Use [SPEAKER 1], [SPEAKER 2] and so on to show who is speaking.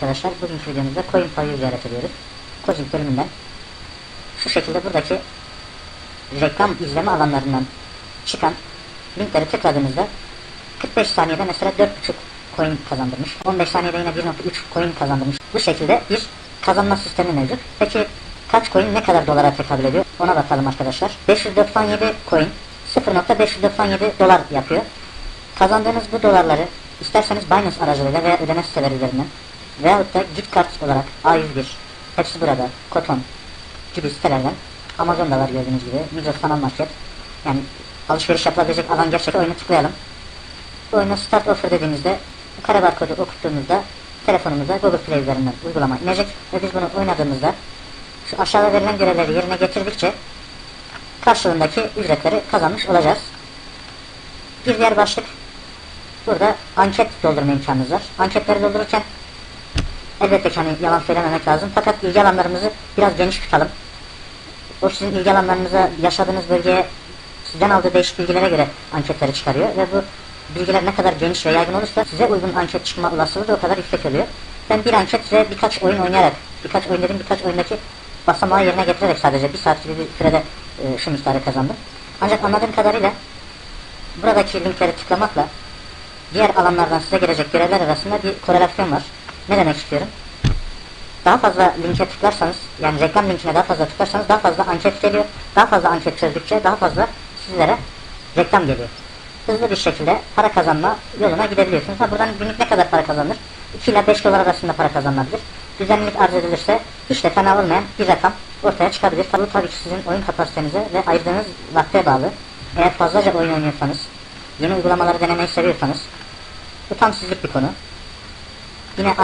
[SPEAKER 1] Arkadaşlar bugünkü videomuzda Coin Pay'ı ziyaret ediyoruz. Cosing bölümünden şu şekilde buradaki reklam izleme alanlarından çıkan linkleri tıkladığınızda 45 saniyede mesela 4.5 coin kazandırmış. 15 saniyede yine 1.3 coin kazandırmış. Bu şekilde bir kazanma sistemi mevcut. Peki kaç coin ne kadar dolara tekabül ediyor? Ona bakalım arkadaşlar. 597 coin 0.597 dolar yapıyor. Kazandığınız bu dolarları isterseniz Binance aracılığıyla veya ödeme siteleri üzerinden veyahut da gift kart olarak A101 hepsi burada Koton gibi sitelerden Amazon'da var gördüğünüz gibi Migros Sanal Market yani alışveriş yapılabilecek alan gerçekten oyunu tıklayalım. Bu oyuna Start Offer dediğimizde kare barkodu okuttuğumuzda telefonumuza Google Play üzerinden uygulama inecek ve biz bunu oynadığımızda şu aşağıda verilen görevleri yerine getirdikçe karşılığındaki ücretleri kazanmış olacağız. Bir diğer başlık burada anket doldurma imkanınız var. Anketleri doldururken elbette ki hani yalan söylememek lazım fakat ilgi alanlarımızı biraz geniş tutalım. O sizin ilgi alanlarınıza, yaşadığınız bölgeye sizden aldığı değişik bilgilere göre anketleri çıkarıyor ve bu bilgiler ne kadar geniş ve yaygın olursa size uygun anket çıkma olasılığı da o kadar yüksek oluyor. Ben bir anket ve birkaç oyun oynayarak, birkaç oyun dedim birkaç oyundaki basamağı yerine getirerek sadece bir saat gibi bir sürede e, şu miktarı kazandım. Ancak anladığım kadarıyla buradaki linkleri tıklamakla diğer alanlardan size gelecek görevler arasında bir korelasyon var. Ne demek istiyorum? Daha fazla linke tıklarsanız, yani reklam linkine daha fazla tıklarsanız daha fazla anket geliyor. Daha fazla anket çözdükçe daha fazla sizlere reklam geliyor. Hızlı bir şekilde para kazanma yoluna gidebiliyorsunuz. Ha buradan günlük ne kadar para kazanılır? 2 ile 5 dolar arasında para kazanılabilir. Düzenlilik arz edilirse hiç de fena olmayan bir rakam ortaya çıkabilir. Bu tabii ki sizin oyun kapasitenize ve ayırdığınız vakte bağlı. Eğer fazlaca oyun oynuyorsanız, yeni uygulamaları denemeyi seviyorsanız sizlik bir konu. Yine